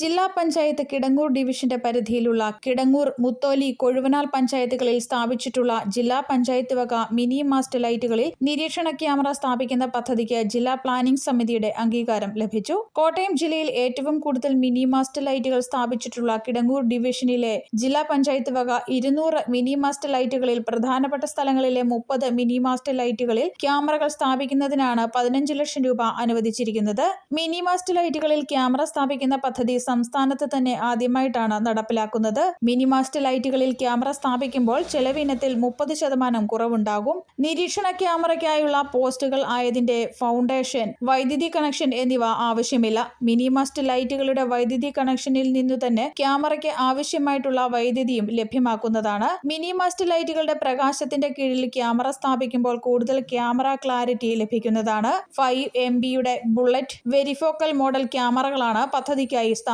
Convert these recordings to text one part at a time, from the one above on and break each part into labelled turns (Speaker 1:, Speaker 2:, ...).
Speaker 1: ജില്ലാ പഞ്ചായത്ത് കിടങ്ങൂർ ഡിവിഷന്റെ പരിധിയിലുള്ള കിടങ്ങൂർ മുത്തോലി കൊഴുവനാൽ പഞ്ചായത്തുകളിൽ സ്ഥാപിച്ചിട്ടുള്ള ജില്ലാ പഞ്ചായത്ത് വക മിനി മാസ്റ്റ് ലൈറ്റുകളിൽ നിരീക്ഷണ ക്യാമറ സ്ഥാപിക്കുന്ന പദ്ധതിക്ക് ജില്ലാ പ്ലാനിംഗ് സമിതിയുടെ അംഗീകാരം ലഭിച്ചു. കോട്ടയം ജില്ലയിൽ ഏറ്റവും കൂടുതൽ മിനി മാസ്റ്റ് ലൈറ്റുകൾ സ്ഥാപിച്ചിട്ടുള്ള കിടങ്ങൂർ ഡിവിഷനിലെ ജില്ലാ പഞ്ചായത്ത് വക ഇരുന്നൂറ് മിനി മാസ്റ്റ് ലൈറ്റുകളിൽ പ്രധാനപ്പെട്ട സ്ഥലങ്ങളിലെ മുപ്പത് മിനി മാസ്റ്റ് ലൈറ്റുകളിൽ ക്യാമറകൾ സ്ഥാപിക്കുന്നതിനാണ് പതിനഞ്ച് ലക്ഷം രൂപ അനുവദിച്ചിരിക്കുന്നത്. മിനി മാസ്റ്റ് ലൈറ്റുകളിൽ ക്യാമറ സ്ഥാപിക്കുന്ന പദ്ധതി സംസ്ഥാനത്ത് തന്നെ ആദ്യമായിട്ടാണ് നടപ്പിലാക്കുന്നത്. മിനി മാസ്റ്റ് ലൈറ്റുകളിൽ ക്യാമറ സ്ഥാപിക്കുമ്പോൾ ചെലവിനത്തിൽ മുപ്പത് ശതമാനം കുറവുണ്ടാകും. നിരീക്ഷണ ക്യാമറയ്ക്കായുള്ള പോസ്റ്റുകൾ ആയതിന്റെ ഫൗണ്ടേഷൻ വൈദ്യുതി കണക്ഷൻ എന്നിവ ആവശ്യമില്ല. മിനി മാസ്റ്റ് ലൈറ്റുകളുടെ വൈദ്യുതി കണക്ഷനിൽ നിന്നു തന്നെ ക്യാമറയ്ക്ക് ആവശ്യമായിട്ടുള്ള വൈദ്യുതിയും ലഭ്യമാക്കുന്നതാണ്. മിനി മാസ്റ്റ് ലൈറ്റുകളുടെ പ്രകാശത്തിന്റെ കീഴിൽ ക്യാമറ സ്ഥാപിക്കുമ്പോൾ കൂടുതൽ ക്യാമറ ക്ലാരിറ്റി ലഭിക്കുന്നതാണ്. ഫൈവ് എം ബിയുടെ ബുള്ളറ്റ് വെരിഫോക്കൽ മോഡൽ ക്യാമറകളാണ് പദ്ധതിക്കായി സ്ഥാപിക്കുന്നത്.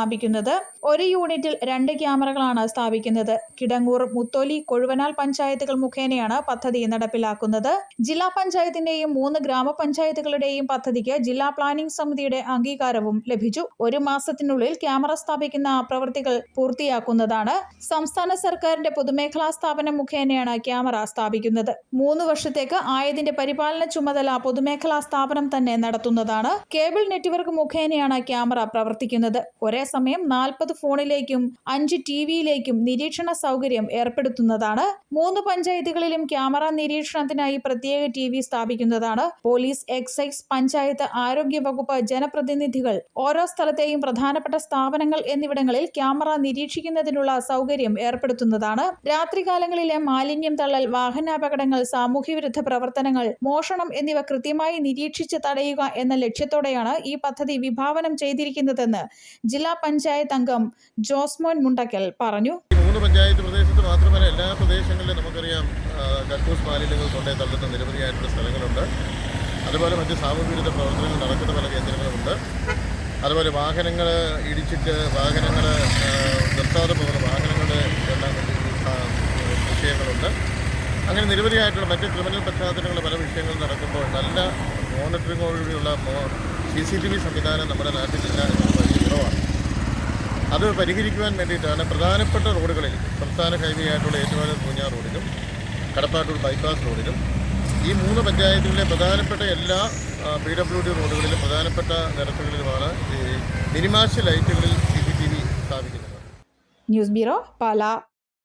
Speaker 1: ഒരു യൂണിറ്റിൽ രണ്ട് ക്യാമറകളാണ് സ്ഥാപിക്കുന്നത്. കിടങ്ങൂർ മുത്തോലി കൊഴുവനാൽ പഞ്ചായത്തുകൾ മുഖേനയാണ് പദ്ധതി നടപ്പിലാക്കുന്നത്. ജില്ലാ പഞ്ചായത്തിന്റെയും മൂന്ന് ഗ്രാമപഞ്ചായത്തുകളുടെയും പദ്ധതിക്ക് ജില്ലാ പ്ലാനിംഗ് സമിതിയുടെ അംഗീകാരവും ലഭിച്ചു. ഒരു മാസത്തിനുള്ളിൽ ക്യാമറ സ്ഥാപിക്കുന്ന പ്രവൃത്തികൾ പൂർത്തിയാക്കുന്നതാണ്. സംസ്ഥാന സർക്കാരിന്റെ പൊതുമേഖലാ സ്ഥാപനം മുഖേനയാണ് ക്യാമറ സ്ഥാപിക്കുന്നത്. മൂന്ന് വർഷത്തേക്ക് ആയതിന്റെ പരിപാലന ചുമതല പൊതുമേഖലാ സ്ഥാപനം തന്നെ നടത്തുന്നതാണ്. കേബിൾ നെറ്റ്വർക്ക് മുഖേനയാണ് ക്യാമറ പ്രവർത്തിക്കുന്നത്. ഒരേ സമയം നാൽപ്പത് ഫോണിലേക്കും അഞ്ച് ടി വിയിലേക്കും നിരീക്ഷണ സൗകര്യം ഏർപ്പെടുത്തുന്നതാണ്. മൂന്ന് പഞ്ചായത്തുകളിലും ക്യാമറ നിരീക്ഷണത്തിനായി പ്രത്യേക ടി വി സ്ഥാപിക്കുന്നതാണ്. പോലീസ് എക്സൈസ് പഞ്ചായത്ത് ആരോഗ്യ വകുപ്പ് ജനപ്രതിനിധികൾ ഓരോ സ്ഥലത്തെയും പ്രധാനപ്പെട്ട സ്ഥാപനങ്ങൾ എന്നിവിടങ്ങളിൽ ക്യാമറ നിരീക്ഷിക്കുന്നതിനുള്ള സൗകര്യം ഏർപ്പെടുത്തുന്നതാണ്. രാത്രികാലങ്ങളിലെ മാലിന്യം തള്ളൽ വാഹനാപകടങ്ങൾ സാമൂഹ്യവിരുദ്ധ പ്രവർത്തനങ്ങൾ മോഷണം എന്നിവ കൃത്യമായി നിരീക്ഷിച്ച് തടയുക എന്ന ലക്ഷ്യത്തോടെയാണ് ഈ പദ്ധതി വിഭാവനം ചെയ്തിരിക്കുന്നതെന്ന് ജില്ലാ പഞ്ചായത്ത് അംഗം ജോസ്മോൻ മുണ്ടക്കൽ പറഞ്ഞു.
Speaker 2: മൂന്ന് പഞ്ചായത്ത് പ്രദേശത്ത് മാത്രമല്ല എല്ലാ പ്രദേശങ്ങളിലും നമുക്കറിയാം കക്കൂസ് മാലിന്യങ്ങൾ കൊണ്ടേ തള്ളുന്ന നിരവധിയായിട്ടുള്ള സ്ഥലങ്ങളുണ്ട്. അതുപോലെ മറ്റ് സാമൂഹ്യവിരുദ്ധ പ്രവർത്തനങ്ങൾ നടക്കുന്ന പല കേന്ദ്രങ്ങളുമുണ്ട്. അതുപോലെ വാഹനങ്ങൾ ഇടിച്ചിട്ട് വാഹനങ്ങൾ നിർത്താതെ പോകുന്ന വാഹനങ്ങളുടെ എല്ലാം വിഷയങ്ങളുണ്ട്. അങ്ങനെ നിരവധിയായിട്ടുള്ള മറ്റ് ക്രിമിനൽ പശ്ചാത്തലങ്ങൾ പല വിഷയങ്ങൾ നടക്കുമ്പോൾ നല്ല മോണിറ്ററിങ്ങോടുകൂടിയുള്ള സി സി ടി വി സംവിധാനം നമ്മുടെ നാട്ടിലില്ല അത് പരിഹരിക്കുവാൻ വേണ്ടിയിട്ടാണ് പ്രധാനപ്പെട്ട റോഡുകളിൽ സംസ്ഥാന ഹൈവേ ആയിട്ടുള്ള ഏറ്റുമാനൂർ പൂഞ്ഞാർ റോഡിലും കടപ്പാട്ടൂർ ബൈപ്പാസ് റോഡിലും ഈ മൂന്ന് പഞ്ചായത്തുകളിലെ പ്രധാനപ്പെട്ട എല്ലാ പി ഡബ്ല്യു ഡി റോഡുകളിലും പ്രധാനപ്പെട്ട നിരത്തുകളിലുമാണ് ഈ മിനിമാശ ലൈറ്റുകളിൽ സി സി ടി വി സ്ഥാപിക്കുന്നത്.
Speaker 1: News bureau Pala.